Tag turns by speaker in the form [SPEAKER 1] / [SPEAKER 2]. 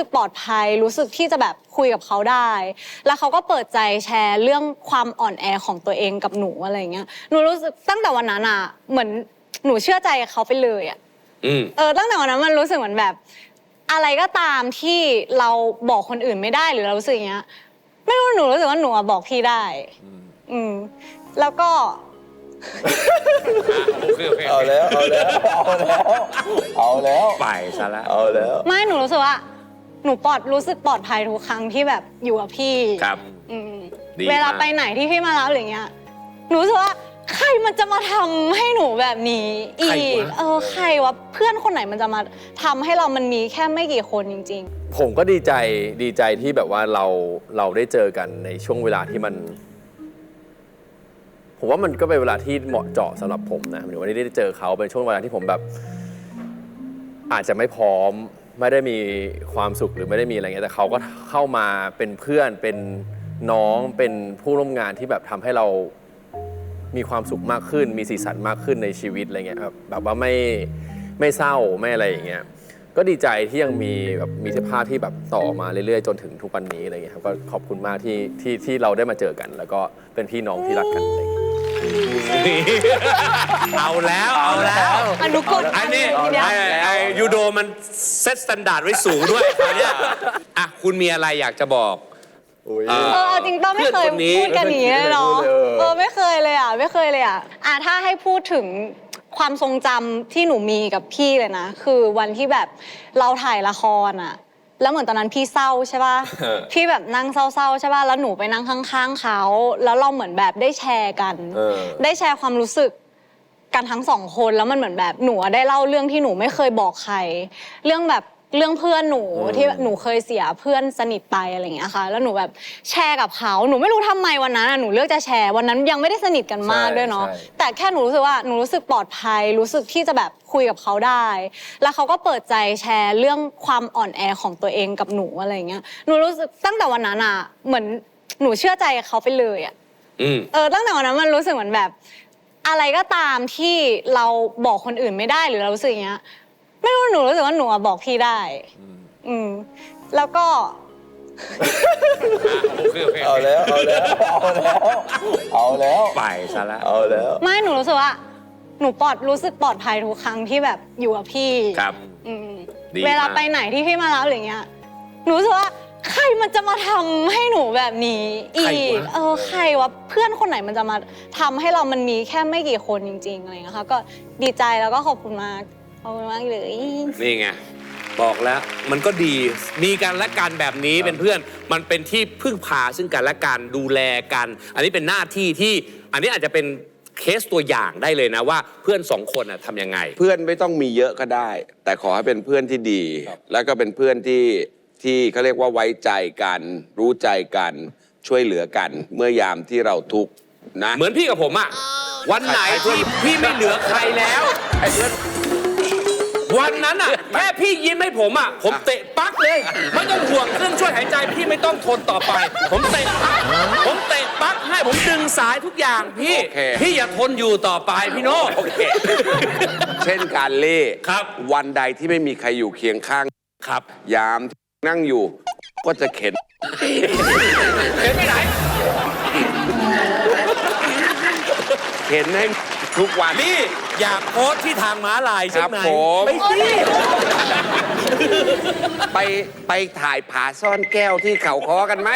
[SPEAKER 1] สึกปลอดภัย รู้สึกที่จะแบบคุยกับเขาได้ แล้วเขาก็เปิดใจแชร์เรื่องความอ่อนแอของตัวเองกับหนูอะไรเงี้ยหนูรู้สึกตั้งแต่วันนั้นอะเหมือนหนูเชื่อใจเขาไปเลยอะ
[SPEAKER 2] อืม
[SPEAKER 1] เออตั้งแต่วันนั้นมันรู้สึกเหมือนแบบ อะไรก็ตามที่เราบอกคนอื่นไม่ได้หรือเรารู้สึกอย่างเงี้ย ไม่รู้หนูรู้สึกว่าหนูอะบอกพี่ได้ อืมแล้วก็
[SPEAKER 2] โอเคโอเค
[SPEAKER 3] เอาแล้ว เอาแล้ว เอาแล้ว เอาแล้ว
[SPEAKER 2] ไปซะแล้ว
[SPEAKER 3] เอาแล้ว
[SPEAKER 1] ไม่หนูรู้สึกว่า หนูปลอดรู้สึกปลอดภัยทุกครั้งที่แบบอยู่กับพี่
[SPEAKER 2] ครับ
[SPEAKER 1] อืม
[SPEAKER 2] ดี
[SPEAKER 1] เวลามา
[SPEAKER 2] ก
[SPEAKER 1] ไปไหนที่พี่มารับอะไรเงี้ยหนูรู้สึกว่าใครมันจะมาทำให้หนูแบบนี้อี
[SPEAKER 2] ใคร
[SPEAKER 1] ก
[SPEAKER 2] วะ
[SPEAKER 1] เออใครวะเพื่อนคนไหนมันจะมาทำให้เรามันมีแค่ไม่กี่คนจริง
[SPEAKER 4] ผมก็ดีใจดีใจที่แบบว่าเราเราได้เจอกันในช่วงเวลาที่มัน ผมว่ามันก็เป็นเวลาที่เหมาะเจาะสำหรับผมนะหมายถึงว่าได้เจอเขาเป็นช่วงเวลาที่ผมแบบ อาจจะไม่พร้อม ไม่ได้มีความสุขหรือไม่ได้มีอะไรเงี้ยแต่เขาก็เข้ามาเป็นเพื่อนเป็นน้องเป็นผู้ร่วมงานที่แบบทำให้เรามีความสุขมากขึ้น มีสีสันมากขึ้นในชีวิตอะไรเงี้ยครับแบบว่าไม่ไม่เศร้าไม่อะไรอย่างเงี้ยก็ดีใจที่ยังมีแบบมีเสื้อผ้าที่แบบต่อมาเรื่อยๆ จนถึงทุกวันนี้อะไรเงี้ยครับก็ขอบคุณมากที่ที่ที่เราได้มาเจอกัน แล้วก็เป็นพี่น้องที่รักกันอะไรเงี้ย
[SPEAKER 2] เอาแล้วเอาแล้ว
[SPEAKER 1] ๆอนุกร
[SPEAKER 2] อันนี้
[SPEAKER 1] ทีเดียว
[SPEAKER 2] ไอ้ไอ้ ยูโดมันเซตสแตนดาร์ดไว้สูงด้วยคราวเนี้ยอะคุณมีอะไรอยากจะบอก
[SPEAKER 3] อุ้ย
[SPEAKER 2] เอ
[SPEAKER 1] เออเอาจริงต้องไม่เคย
[SPEAKER 2] เพื่อนคนนี้
[SPEAKER 1] พูดกันอย่างนี้เลยเนาะ
[SPEAKER 3] ไม่เคยพูดเลย
[SPEAKER 1] เออไม่เคยเลยอะไม่เคยเลยอะอะถ้าให้พูดถึงความทรงจำที่หนูมีกับพี่เลยนะ คือวันที่แบบเราถ่ายละครอะ แล้วเหมือนตอนนั้นพี่เศร้าใช่ป่ะ
[SPEAKER 2] เออ
[SPEAKER 1] พี่แบบนั่งเศร้าๆใช่ป่ะแล้วหนูไปนั่งข้างๆเขาแล้วเราเหมือนแบบได้แชร์กัน
[SPEAKER 4] เออ
[SPEAKER 1] ได้แชร์ความรู้สึก กันทั้งสองคนแล้วมันเหมือนแบบหนูอะได้เล่าเรื่องที่หนูไม่เคยบอกใคร เรื่องแบบเรื่องเพื่อนหนูที่หนูเคยเสียเพื่อนสนิทไปอะไรอย่างเงี้ยค่ะ แล้วหนูแบบแชร์กับเขาหนูไม่รู้ทำไมวันนั้นอะหนูเลือกจะแชร์วันนั้นยังไม่ได้สนิทกันมาก
[SPEAKER 4] ใช่
[SPEAKER 1] ด้วยเนาะ
[SPEAKER 4] ใช่
[SPEAKER 1] แต่แค่หนูรู้สึกว่าหนูรู้สึกปลอดภัย รู้สึกที่จะแบบคุยกับเขาได้ แล้วเขาก็เปิดใจแชร์เรื่องความอ่อนแอของตัวเองกับหนูอะไรอย่างเงี้ยหนูรู้สึกตั้งแต่วันนั้นอะเหมือนหนูเชื่อใจเขาไปเลยอะ
[SPEAKER 2] อืม
[SPEAKER 1] เออตั้งแต่วันนั้นมันรู้สึกเหมือนแบบ อะไรก็ตามที่เราบอกคนอื่นไม่ได้หรือเรารู้สึกอย่างเงี้ย ไม่รู้หนูรู้สึกว่าหนูอะบอกพี่ได้ อืม แล้วก็
[SPEAKER 2] โอเคโอเค
[SPEAKER 3] เอาแล้ว เอาแล้ว เอาแล้ว เอาแล้ว
[SPEAKER 2] ไปซะแล้ว
[SPEAKER 3] เอาแล้ว
[SPEAKER 1] ไม่หนูรู้สึกว่า หนูปลอดรู้สึกปลอดภัยทุกครั้งที่แบบอยู่กับพี่
[SPEAKER 2] ครับ
[SPEAKER 1] อืม
[SPEAKER 2] ดี
[SPEAKER 1] เวลามา
[SPEAKER 2] ก
[SPEAKER 1] ไปไหนที่พี่มารับอะไรเงี้ย หนูรู้สึกว่า ใครมันจะมาทำให้หนูแบบนี้อีกเออใครวะเพื่อนคนไหนมันจะมาทำให้เรามันมีแค่ไม่กี่คนจริงๆอะไรเงี้ยค่ะก็ดีใจแล้วก็ขอบคุณมากขอบคุณมากเลย
[SPEAKER 2] นี่ไง บอกแล้วมันก็ดีมีกันและกันแบบนี้เป็นเพื่อน มันเป็นที่พึ่งพาซึ่งกันและกันดูแลกัน อันนี้เป็นหน้าที่ที่อันนี้อาจจะเป็นเคสตัวอย่างได้เลยนะว่าเพื่อนสองคนน่ะทำยังไง
[SPEAKER 5] เพื่อนไม่ต้องมีเยอะก็ได้ แต่ขอให้เป็นเพื่อนที่ดี แล้วก็เป็นเพื่อนที่ ที่เขาเรียกว่าไว้ใจกัน รู้ใจกันช่วยเหลือกัน เมื่อยามที่เราทุกข์นะ
[SPEAKER 2] เหมือนพี่กับผมอะวันไหนที่พี่ไม่เหลือใครแล้ววันนั้นอะแค่พี่ยิ้มให้ผมอะผมเตะปักเลย ไม่ต้องห่วงเครื่องช่วยหายใจพี่ไม่ต้องทนต่อไป ผมเตะปักผมเตะปักให้ผมดึงสายทุกอย่างพี่
[SPEAKER 5] โอเค
[SPEAKER 2] พี่อย่าทนอยู่ต่อไปพี่โน่
[SPEAKER 5] โอเค เช่นการเล่
[SPEAKER 2] ครับ
[SPEAKER 5] วันใดที่ไม่มีใครอยู่เคียงข้าง
[SPEAKER 2] ครับ
[SPEAKER 5] ยามที่ นั่งอยู่ก็จะเข็น
[SPEAKER 2] เห็นไปไหน
[SPEAKER 5] เข็นให้ทุกวัน
[SPEAKER 2] นี่อยากโพสต์ที่ทางม้าลายใช่ไหม
[SPEAKER 5] ครับผม
[SPEAKER 2] ไปสิ
[SPEAKER 5] ไปไปถ่ายผาซ่อนแก้วที่เขาคอกันไหม